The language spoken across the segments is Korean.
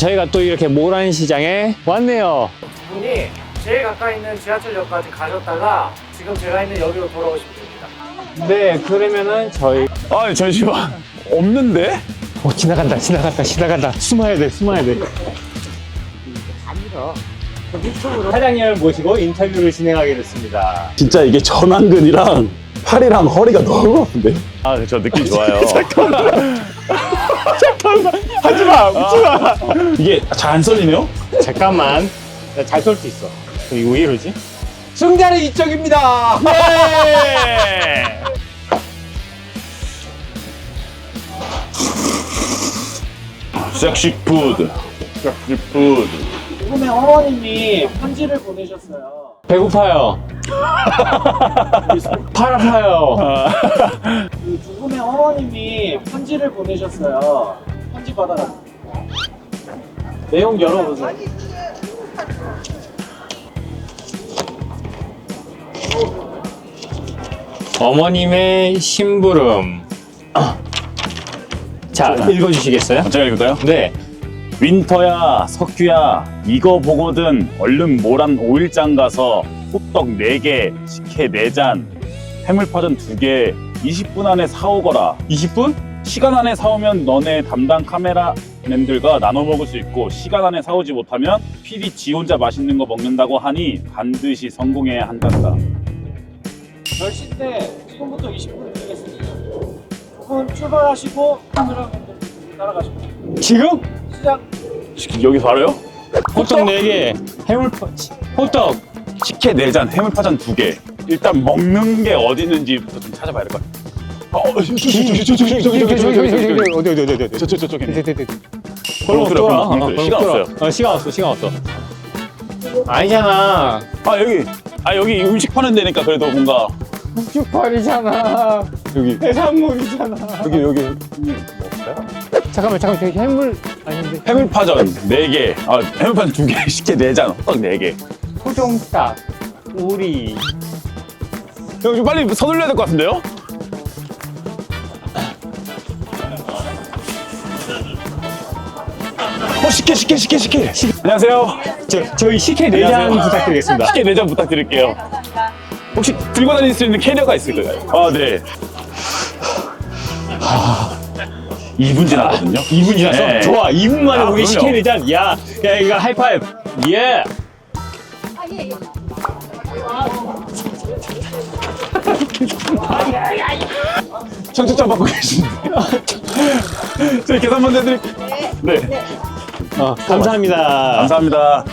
저희가 또 이렇게 모란 시장에 왔네요. 분이 제일 가까이 있는 지하철역까지 가셨다가 지금 제가 있는 여기로 돌아오시면 됩니다. 네, 그러면은 저희 아 잠시만 없는데? 어, 지나간다, 지나간다, 지나간다. 숨어야 돼, 숨어야 돼. 사장님을 모시고 인터뷰를 진행하게 됐습니다. 진짜 이게 전완근이랑 팔이랑 허리가 너무 아픈데? 아 저 느낌 좋아요 잠깐만 잠깐만 하지마 웃지마 이게 잘 안 썰리네요? 잠깐만. 잘 쏠 수 있어. 이거 왜 이러지? 승자는 이쪽입니다! 네! 섹시 푸드 섹시 푸드 지금의 어머님이 편지를 보내셨어요. 배고파요. 팔 아파요. 그 죽음의 어머님이 편지를 보내셨어요. 편지 받아라. 내용 열어보세요. 어머님의 심부름. 자, 읽어주시겠어요? 제가 읽을까요? 네. 윈터야 석규야 이거 보거든 얼른 모란 5일장 가서 호떡 4개 식혜 4잔 해물파전 2개 20분 안에 사오거라 20분? 시간 안에 사오면 너네 담당 카메라 맨들과 나눠 먹을 수 있고 시간 안에 사오지 못하면 PD 지 혼자 맛있는 거 먹는다고 하니 반드시 성공해야 한단다 10시 때 지금부터 20분 드리겠습니다. 두분 출발하시고 카메라맨들 따라가시고 지금? 시작. 여기서 알아요? 호떡 4개, 해물파, 호떡. 식혜 4잔 해물파전 2개 일단 먹는 게 어디 있는지부터 좀 찾아봐야 될 것 같아요 어, 저기 저기 저기 저기 저기 저기 저기 어디 어디 어디 어디 저, 저, 저쪽에 있네. 저기 별로 없더라. 별로 없더라. 시간 없어요. 어, 시간 없어 시간 없어 아니잖아 아 여기 아 여기 음식 파는 데니까 그래도 뭔가 슈퍼이잖아 여기 해산물이잖아 여기 여기 잠깐만 잠깐만 저기 해물 아닌데 해물파전 네개아 해물파전 두개 식혜 네잔 호떡 네개 소종닭 우리 형 좀 빨리 서둘러야 될 것 같은데요? 식혜 식혜 식혜 식혜 안녕하세요 저, 저희 식혜 내장 안녕하세요. 부탁드리겠습니다. 식혜 4잔 부탁드릴게요 혹시 들고 다닐 수 있는 캐리어가 있을까요? 아네 아, 2분 지났거든요 2분 지났어? 네. 좋아, 2분 만에 아, 우리 그럼요. 식혜 내장. 야, 야, 이거 하이파이브. 예. 청첩장 받고 계신데 저희 계산 먼저 해드릴게요 네 어, 감사합니다. 감사합니다.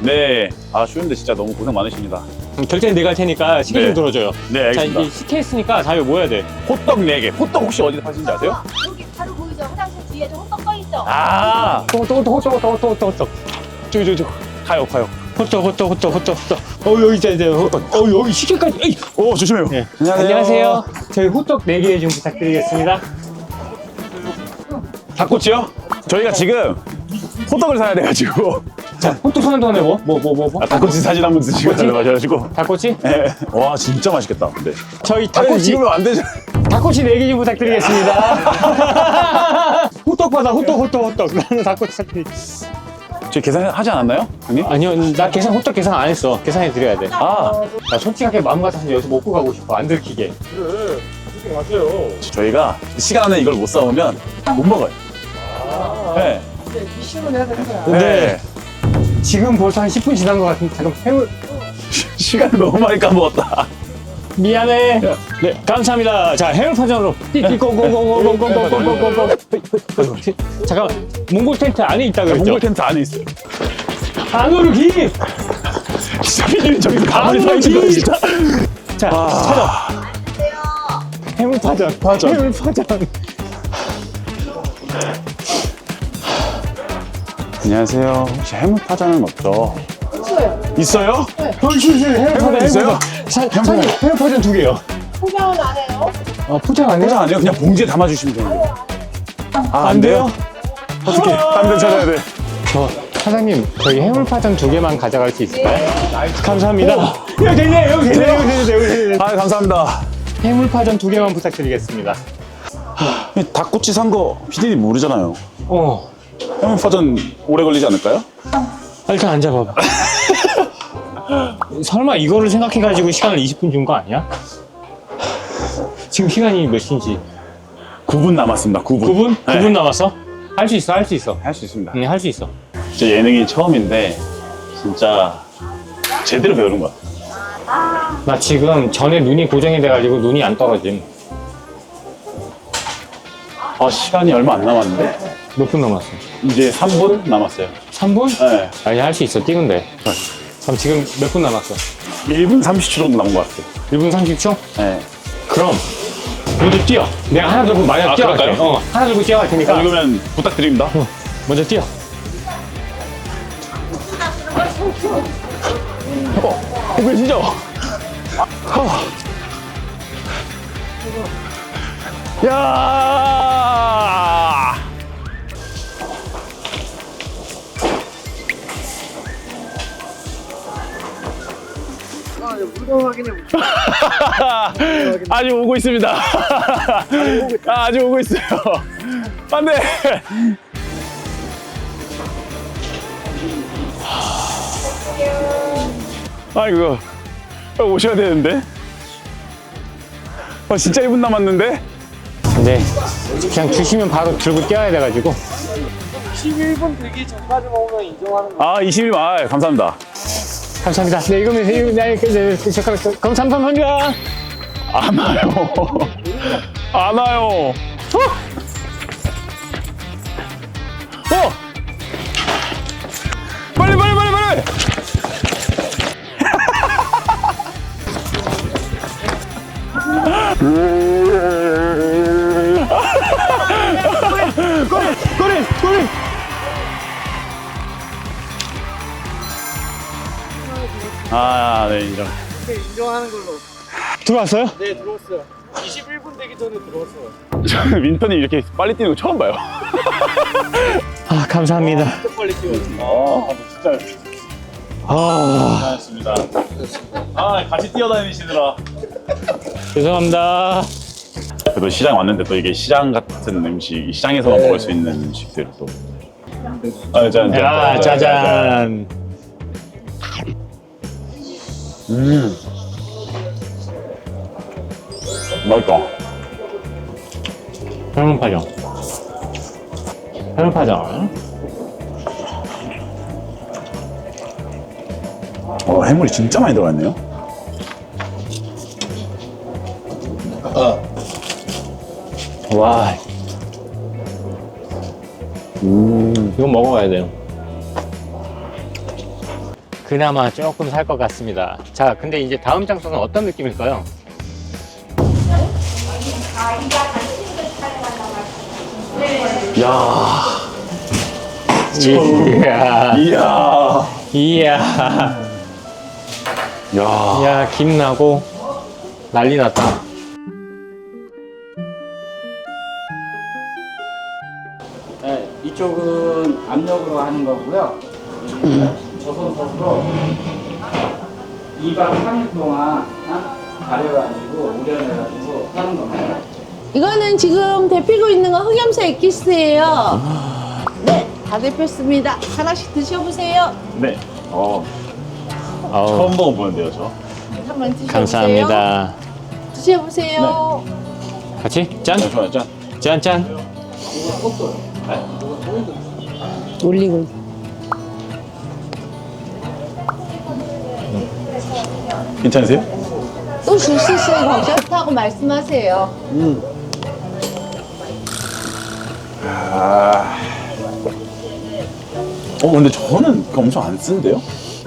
네. 아, 쉬운데 진짜 너무 고생 많으십니다. 음, 결제는 내가 할 테니까 식혜 네. 좀 들어줘요. 네, 자, 알겠습니다. 이제 식혜 했으니까 다음에 뭐 해야 돼? 호떡 4개. 호떡 혹시 어디서 파시는지 아세요? 여기 바로 보이죠? 화장실 뒤에 저 호떡 떠 있죠? 아, 호떡, 호떡, 호떡, 호떡, 호떡, 호떡, 호떡. 저기, 저기, 저기. 가요, 가요. 호떡, 호떡, 호떡, 호떡, 호떡. 어, 여기 있자, 이제 호떡. 어, 여기 식혜까지. 에이. 오, 조심해요. 네. 안녕하세요. 저희 호떡 4개 좀 부탁드리겠습니다. 닭꼬치요? 저희가 지금 호떡을 사야 돼가지고. 자, 호떡 사는 동안에 뭐? 뭐, 뭐, 뭐, 뭐? 아, 닭꼬치 사진 한번 드시고 닭꼬치? 달려가셔가지고. 닭꼬치? 네. 와, 진짜 맛있겠다. 근데. 저희 닭꼬치, 이러면 안 되죠. 닭꼬치 4개 좀 부탁드리겠습니다. 호떡 받아, 호떡, 호떡, 호떡. 나는 닭꼬치 사드리 저희 계산하지 않았나요? 형님? 아니요, 나 계산, 호떡 계산 안 했어. 계산해 드려야 돼. 아, 나 솔직하게 마음 같아서 여기서 먹고 가고 싶어. 안 들키게. 저희가 시간 안에 이걸 못 사오면 못 먹어요. 네. 근데 지금 벌써 한 10분 지난 것 같은데 잠깐 해물 시간을 너무 많이 까먹었다. 미안해. 네, 감사합니다. 자, 해물 파전으로 띠띠꽁꽁꽁꽁꽁꽁꽁꽁꽁꽁. 잠깐만, 몽골 텐트 안에 있다 그랬죠? 몽골 텐트 안에 있어요. 안으로 기. 진짜 피디님 저기서 가만히 아, 서 있는 거. 진짜. 자, 찾아. 해물 파전. 파전. 해물 파전. 안녕하세요. 혹시 해물파전은 없죠? 있어요. 있어요? 헐실실 해물 파전 있어요? 사, 사장님, 해물 파전 두 개요. 포장은 안 해요? 아, 포장 안 해요? 포장 안 해요? 그냥 봉지에 담아주시면 돼요. 아, 안 돼요? 어떻게? 딴데 찾아야 돼. 저 사장님 저희 해물파전 두 개만 가져갈 수 있을까요? 감사합니다. 여기 되네 여기 되네 여기 되네 여기 되네. 아, 감사합니다. 해물파전 두 개만 부탁드리겠습니다. 닭꼬치 산 거 피디님 모르잖아요. 어 해물파전 오래 걸리지 않을까요? 아, 일단 앉아봐봐. 설마 이거를 생각해가지고 시간을 20분 준 거 아니야? 지금 시간이 몇 시인지? 9분 남았습니다. 9분. 9분? 네. 9분 남았어? 할 수 있어, 할 수 있어. 할수 있습니다. 응, 할 수 있어. 진짜 예능이 처음인데 진짜 제대로 배우는 것 같아요. 나 지금 전에 눈이 고정이 돼가지고 눈이 안 떨어짐. 아, 시간이 얼마 안 남았는데 몇 분 남았어? 이제 3분 남았어요. 3분? 네. 아니, 할 수 있어. 뛰는데. 그럼 지금 몇 분 남았어? 1분 30초 정도 남은 것 같아요. 1분 30초? 네. 그럼 먼저 뛰어. 내가 하나 들고 마냥 아, 뛰어갈게. 그럴까요? 어, 하나 들고 뛰어갈 테니까 자, 그러면 부탁드립니다. 먼저 뛰어. 어, 이거 진짜. 야! 아직 오고 있습니다. 아, 아직 오고 있어요. 안 돼! 아이고, 형 오셔야 되는데? 아, 진짜 1분 남았는데? 근데 그냥 주시면 바로 들고 뛰어야 돼가지고 11분 되기 전까지 먹으면 인정하는 거. 아, 21분, 아, 감사합니다. 감사합니다. 네 이거면 이거 네, 그, 네, 그, 잠깐만 그, 그럼 감사합니다. 안 와요. 안 와요. 어? 어? 빨리, 빨리, 빨리, 빨리! 꼬 아, 네, 인정. 인정하는 걸로. 들어왔어요? 네, 들어왔어요. 21분 되기 전에 들어왔어요. 저는 민턴이 이렇게 빨리 뛰는 거 처음 봐요. 아 감사합니다. 진짜 빨리 뛰어요. 아, 진짜 아 고생하셨습니다. 아, 같이 뛰어다니시느라. 죄송합니다. 그래도 시장 왔는데 또 이게 시장 같은 음식, 시장에서만 먹을 수 있는 음식들 또. 아, 짠, 짠, 야 짜잔. 음. 맛있다. 해물파전. 해물파전. 어, 해물이 진짜 많이 들어갔네요. 와. 음, 이거 먹어야 돼요. 그나마 조금 살 것 같습니다. 자, 근데 이제 다음 장소는 어떤 느낌일까요? 야 이야, 이야. 이야, 야. 야, 김 나고 난리 났다. 네, 이쪽은 압력으로 하는 거고요. 저손톱으로 2박 3일 동안 어? 가려가지고 우려내가지고 하는 겁니다. 이거는 지금 데피고 있는 거 흑염소 엑기스예요. 네, 다 데폈습니다. 하나씩 드셔보세요. 네. 어, 어우, 처음 먹어보는데요, 저. 한번 드셔보세요. 감사합니다. 드셔보세요. 같이 짠, 네, 좋아요, 짠. 짠, 짠. 올리고. 괜찮으세요? 또 줄 수 있어요. 걱정하고 말씀하세요. 아. 어, 근데 저는 그거 엄청 안 쓴데요?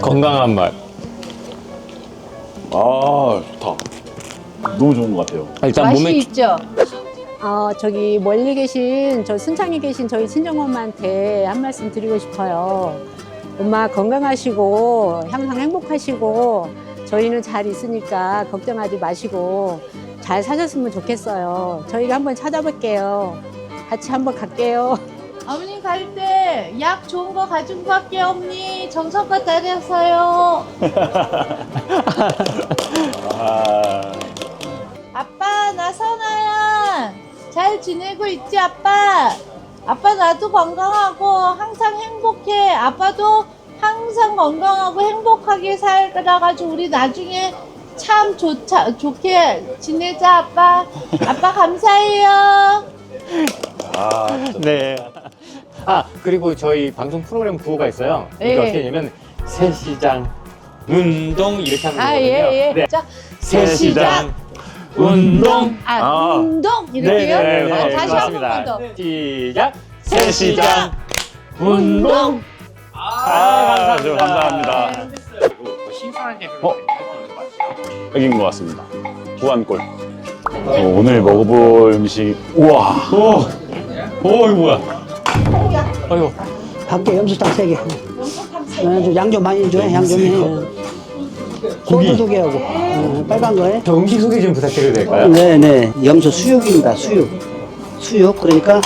건강한 맛. 아, 좋다. 너무 좋은 것 같아요. 일단 맛이 몸에 있죠? 어, 저기 멀리 계신 저 순창에 계신 저희 친정엄마한테 한 말씀 드리고 싶어요. 엄마 건강하시고 항상 행복하시고 저희는 잘 있으니까 걱정하지 마시고 잘 사셨으면 좋겠어요. 저희가 한번 찾아볼게요. 같이 한번 갈게요. 어머니 갈 때 약 좋은 거 가지고 갈게요, 어머니. 정성껏 다녀서요. 아, 아빠, 나 선아야. 잘 지내고 있지, 아빠? 아빠 나도 건강하고 항상 행복해. 아빠도 항상 건강하고 행복하게 살아가지고 우리 나중에 참 좋자, 좋게 지내자 아빠. 아빠 감사해요. 네. 아 그리고 저희 방송 프로그램 구호가 있어요. 이게 예. 어떻게 되냐면 새 시장 운동 이렇게 하는 아, 거거든요. 예, 예. 네. 자, 새 시장 운동. 아, 아. 운동 이렇게요? 네 네 네. 아, 다시 한 맞습니다. 번만 더. 시작. 새 시장 새 아, 네, 감사합니다. 신선한 게 어? 여긴 것 같습니다. 구안골. 어, 오늘 먹어볼 음식, 우와. 오, 오 이거 뭐야? 아이고. 밖에 염소탕 세개 어, 좀 양좀 많이 줘 양좀 고기 두 개하고 어, 빨간 거에 저 음식 소개 좀 부탁드려도 될까요? 네네 염소 수육입니다 수육 수육 그러니까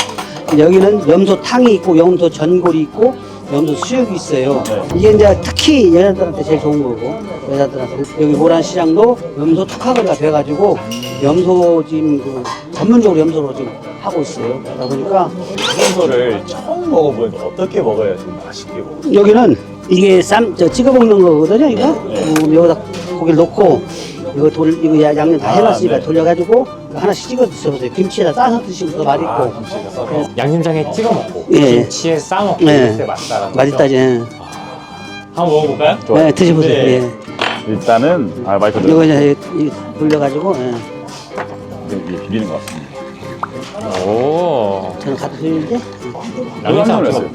여기는 염소탕이 있고 염소 전골이 있고 염소 수육이 있어요 이게 이제 특히 여자들한테 제일 좋은 거고 여자들한테 여기 모란시장도 염소 특화가 돼가지고 염소 지금 그 전문적으로 염소로 지금 하고 있어요 그러다 보니까 생선을 처음 먹어보는데 어떻게 먹어야 좀 맛있게 먹어? 여기는 이게 쌈, 저 찍어 먹는 거거든요, 이거. 네. 음, 여기다 고기를 넣고, 이거 돌, 이거 야- 양념 다 아, 해놨으니까 네. 돌려가지고 하나씩 찍어 드셔보세요. 김치에다 싸서 드시면 더 맛있고. 양념장에 찍어 먹고 예. 김치에 싸 먹고 네. 이럴 때 맛있다라는 맛있다, 거죠? 이제. 한번 먹어볼까요? 좋아요. 네, 드셔보세요. 네. 예. 일단은, 아, 마이크 이거. 이제 이- 돌려가지고, 예. 이게 비비는 것 같습니다. 오. 저는 가도 드리는데. 양념장 찍어 놀랐어요.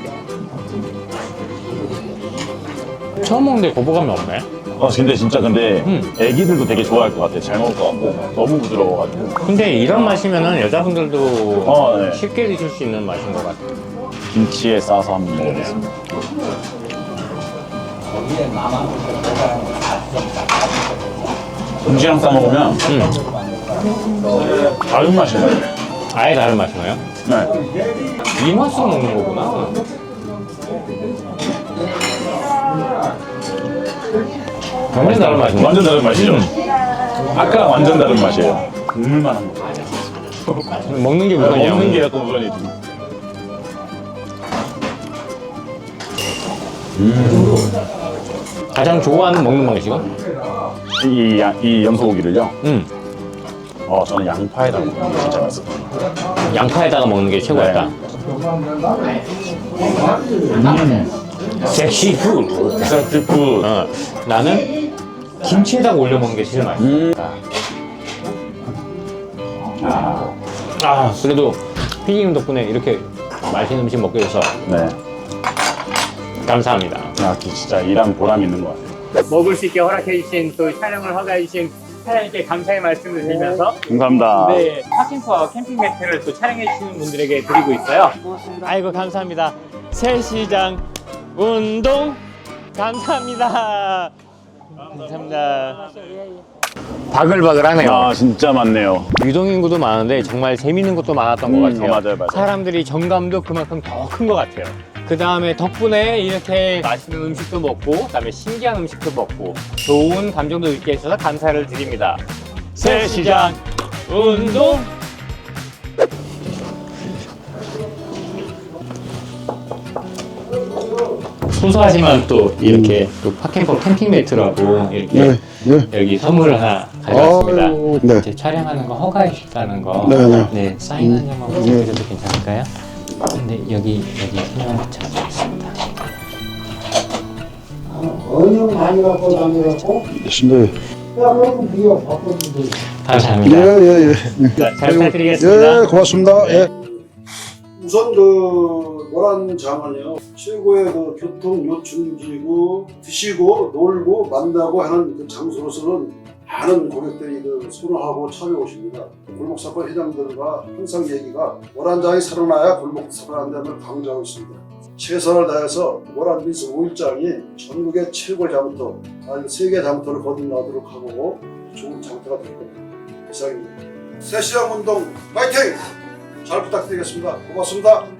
처음 먹는데 거부감이 없네. 어, 근데 진짜 근데 음. 애기들도 되게 좋아할 것 같아. 잘 먹을 것 같고. 너무 부드러워가지고. 근데 이런 맛이면은 여자분들도 어, 네. 쉽게 드실 수 있는 맛인 것 같아요. 김치에 싸서 한번 먹어보겠습니다. 김치랑 싸 먹으면 음. 다른 맛이네. 아예 다른 맛이나요? 네. 이 맛으로 먹는 거구나. 완전 다른 맛이네. 완전 다른 맛이죠? 음. 아까랑 완전 다른 맛이에요. 국물만 한 거. 먹는 게 우선이야. 먹는 게 약간 우선이지. 가장 좋아하는 먹는 방식은? 이, 양- 이 염소고기를요. 음. 어, 저는 양파에다 먹는 게 진짜 맛있어요. 양파에다가 먹는 게 최고였다. 음. 섹시 푸드. 섹시 푸드. 어, 나는 김치에다가 올려 먹는 게 제일 맛있어. 음. 아, 그래도 피디님 덕분에 이렇게 맛있는 음식 먹게 돼서 네. 감사합니다. 아, 진짜 일한 보람이 있는 것 같아요. 먹을 수 있게 허락해 주신 또 촬영을 허가해 주신 사장님께 감사의 말씀을 드리면서 감사합니다. 네, 파킹퍼 캠핑 매트를 또 촬영해 주시는 분들에게 드리고 있어요. 아이고, 감사합니다. 새 시장 운동 감사합니다. 감사합니다. 바글바글하네요. 아, 진짜 많네요. 유동인구도 많은데 정말 재밌는 것도 많았던 음, 것 같아요. 맞아요, 맞아요. 사람들이 정감도 그만큼 더 큰 것 같아요. 그 다음에 덕분에 이렇게 맛있는 음식도 먹고, 그 다음에 신기한 음식도 먹고, 좋은 감정도 느끼게 해주셔서 감사를 드립니다. 새 시장 운동! 소소하지만 또 이렇게 또 파캠퍼 캠핑 매트라고 이렇게 여기 선물을 하나 가져왔습니다. 아유, 네. 제 촬영하는 거 허가해 주셨다는 거. 네, 네. 사인 한 장만 부탁드려도 괜찮을까요? 근데 여기 여기 설명 붙여드리겠습니다. 언영 많이 갖고 다니갖고. 네. 야, 그럼. 감사합니다. 예, 예, 예. 자, 잘 부탁드리겠습니다. 예, 고맙습니다. 예. 우선 그 모란장은요 최고의 그 교통 요충지고 드시고 놀고 만나고 하는 그 장소로서는 많은 고객들이 그 선호하고 찾아오십니다. 골목 사건 회장들과 항상 얘기가 모란장이 살아나야 골목 살아난다는 강조하고 있습니다. 최선을 다해서 모란 미스 5일장이 전국의 최고 장터, 아니 세계 장터를 거듭나도록 하고 좋은 장터가 될 겁니다. 이상입니다. 새시장 운동 파이팅! 잘 부탁드리겠습니다. 고맙습니다.